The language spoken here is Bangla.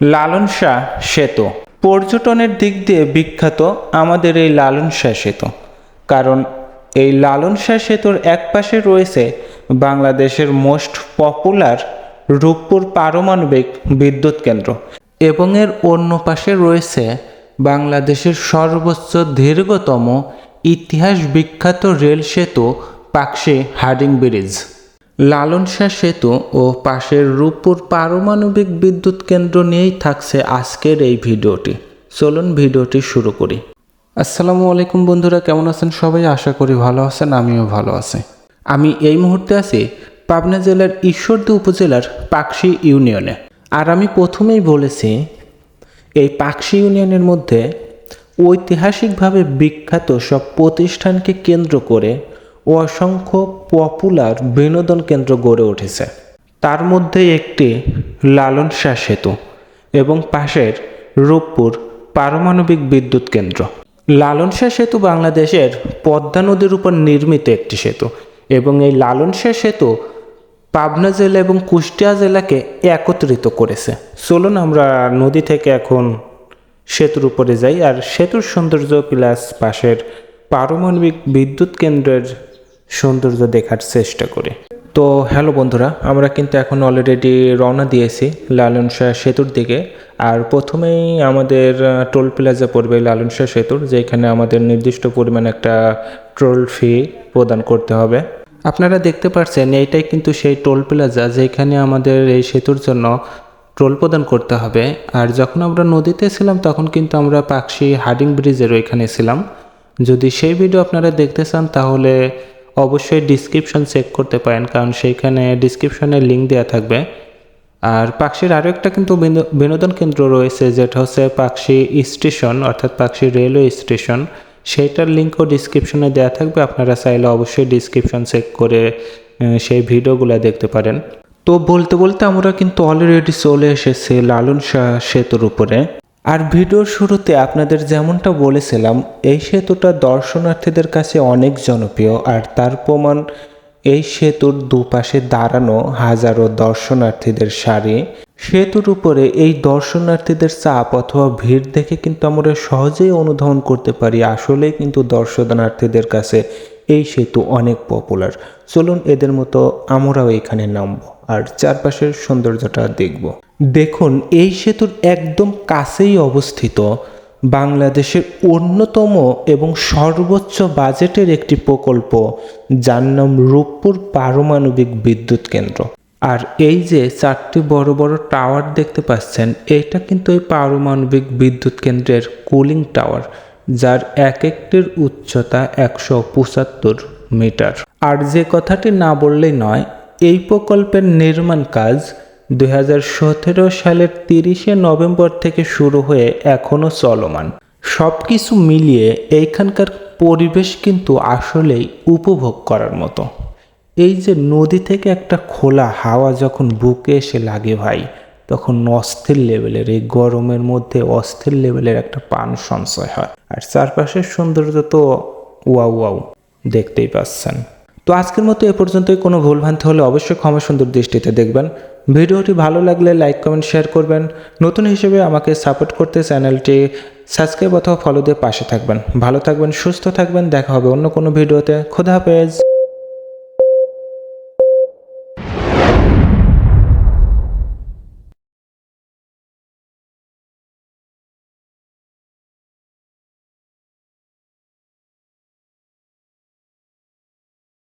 লালন শাহ সেতু। পর্যটনের দিক দিয়ে বিখ্যাত আমাদের এই লালন শাহ সেতু। কারণ এই লালন শাহ সেতুর এক পাশে রয়েছে বাংলাদেশের মোস্ট পপুলার রূপপুর পারমাণবিক বিদ্যুৎ কেন্দ্র এবং এর অন্য পাশে রয়েছে বাংলাদেশের সর্বোচ্চ দীর্ঘতম ইতিহাস বিখ্যাত রেল সেতু পাকশি হার্ডিং ব্রিজ। লালন শাহ সেতু ও পাশের রূপপুর পারমাণবিক বিদ্যুৎ কেন্দ্র নিয়েই থাকছে আজকের এই ভিডিওটি। চলুন ভিডিওটি শুরু করি। আসসালামু আলাইকুম বন্ধুরা, কেমন আছেন সবাই? আশা করি ভালো আছেন, আমিও ভালো আছি। আমি এই মুহূর্তে আছি পাবনা জেলার ঈশ্বরদী উপজেলার পাকশি ইউনিয়নে। আর আমি প্রথমেই বলেছি, এই পাকশি ইউনিয়নের মধ্যে ঐতিহাসিকভাবে বিখ্যাত সব প্রতিষ্ঠানকে কেন্দ্র করে অসংখ্য পপুলার বিনোদন কেন্দ্র গড়ে উঠেছে। তার মধ্যে একটি লালন শাহ সেতু এবং পাশের রূপপুর পারমাণবিক বিদ্যুৎ কেন্দ্র। লালন শাহ সেতু বাংলাদেশের পদ্মা নদীর উপর নির্মিত একটি সেতু এবং এই লালন শাহ সেতু পাবনা জেলা এবং কুষ্টিয়া জেলাকে একত্রিত করেছে। চলুন আমরা নদী থেকে এখন সেতুর উপরে যাই আর সেতুর সৌন্দর্য প্লাস পাশের পারমাণবিক বিদ্যুৎ কেন্দ্রের সৌন্দর্য দেখার চেষ্টা করে। তো হ্যালো বন্ধুরা, আমরা কিন্তু এখন অলরেডি রওনা দিয়েছি লালন শাহ সেতুর দিকে। আর প্রথমেই আমাদের টোল প্লাজা পড়বে লালন শাহ সেতুর, যেখানে আমাদের নির্দিষ্ট পরিমাণ একটা টোল ফি প্রদান করতে হবে। আপনারা দেখতে পাচ্ছেন এইটাই কিন্তু সেই টোল প্লাজা যেখানে আমাদের এই সেতুর জন্য টোল প্রদান করতে হবে। আর যখন আমরা নদীতে ছিলাম, তখন কিন্তু আমরা পাকশি হার্ডিং ব্রিজের ওইখানে ছিলাম। যদি সেই ভিডিও আপনারা দেখতে চান, তাহলে অবশ্যই ডিসক্রিপশন চেক করতে পারেন, কারণ সেইখানে ডিসক্রিপশনে লিঙ্ক দেওয়া থাকবে। আর পাকশির আরও একটা কিন্তু বিনো- বিনোদন কেন্দ্র রয়েছে, যেটা হচ্ছে পাকশি স্টেশন, অর্থাৎ পাকশি রেলওয়ে স্টেশন সেইটার লিঙ্কও ডিসক্রিপশনে দেওয়া থাকবে, আপনারা চাইলে অবশ্যই ডিসক্রিপশন চেক করে সেই ভিডিওগুলো দেখতে পারেন। তো বলতে বলতে আমরা কিন্তু অলরেডি চলে এসেছি লালন শাহ সেতুর উপরে। আর ভিডিওর শুরুতে আপনাদের যেমনটা বলেছিলাম, এই সেতুটা দর্শনার্থীদের কাছে অনেক জনপ্রিয়, আর তার প্রমাণ এই সেতুর দুপাশে দাঁড়ানো হাজারো দর্শনার্থীদের সারি। সেতুর উপরে এই দর্শনার্থীদের চাপ অথবা ভিড় দেখে কিন্তু আমরা সহজেই অনুধাবন করতে পারি, আসলেই কিন্তু দর্শনার্থীদের কাছে এই সেতু অনেক পপুলার চলুন এদের মতো আমরাও এখানে নামবো আর চারপাশের সৌন্দর্যটা দেখব। দেখুন, এই সেতুর একদম কাছেই অবস্থিত বাংলাদেশের অন্যতম এবং সর্বোচ্চ বাজেটের একটি প্রকল্প, যার নাম রূপপুর পারমাণবিক বিদ্যুৎ কেন্দ্র। আর এই যে চারটি বড় বড় টাওয়ার দেখতে পাচ্ছেন, এটা কিন্তু এই পারমাণবিক বিদ্যুৎ কেন্দ্রের কুলিং টাওয়ার যার এক একটির উচ্চতা একশো পঁচাত্তর মিটার। আর যে কথাটি না বললেই নয়, এই প্রকল্পের নির্মাণ কাজ দুই হাজার সতেরো সালের তিরিশে নভেম্বর থেকে শুরু হয়ে এখনও চলমান। সব কিছু মিলিয়ে এইখানকার পরিবেশ কিন্তু আসলেই উপভোগ করার মতো। এই যে নদী থেকে একটা খোলা হাওয়া যখন বুকে এসে লাগে ভাই তখন অস্থির লেভেলের, এই গরমের মধ্যে অস্থির লেভেলের একটা পান সঞ্চয় হয়। আর চারপাশের সৌন্দর্য তো ওয়াও ওয়াও, দেখতেই পাচ্ছেন। তো আজকের মতো এ পর্যন্তই। কোনো ভুলভ্রান্তি হলে অবশ্যই ক্ষমা সুন্দর দৃষ্টিতে দেখবেন। ভিডিওটি ভালো লাগলে লাইক, কমেন্ট, শেয়ার করবেন। নতুন হিসেবে আমাকে সাপোর্ট করতে চ্যানেলটি সাবস্ক্রাইব অথবা ফলো দিয়ে পাশে থাকবেন। ভালো থাকবেন, সুস্থ থাকবেন। দেখা হবে অন্য কোনো ভিডিওতে। খোদা হাফেজ।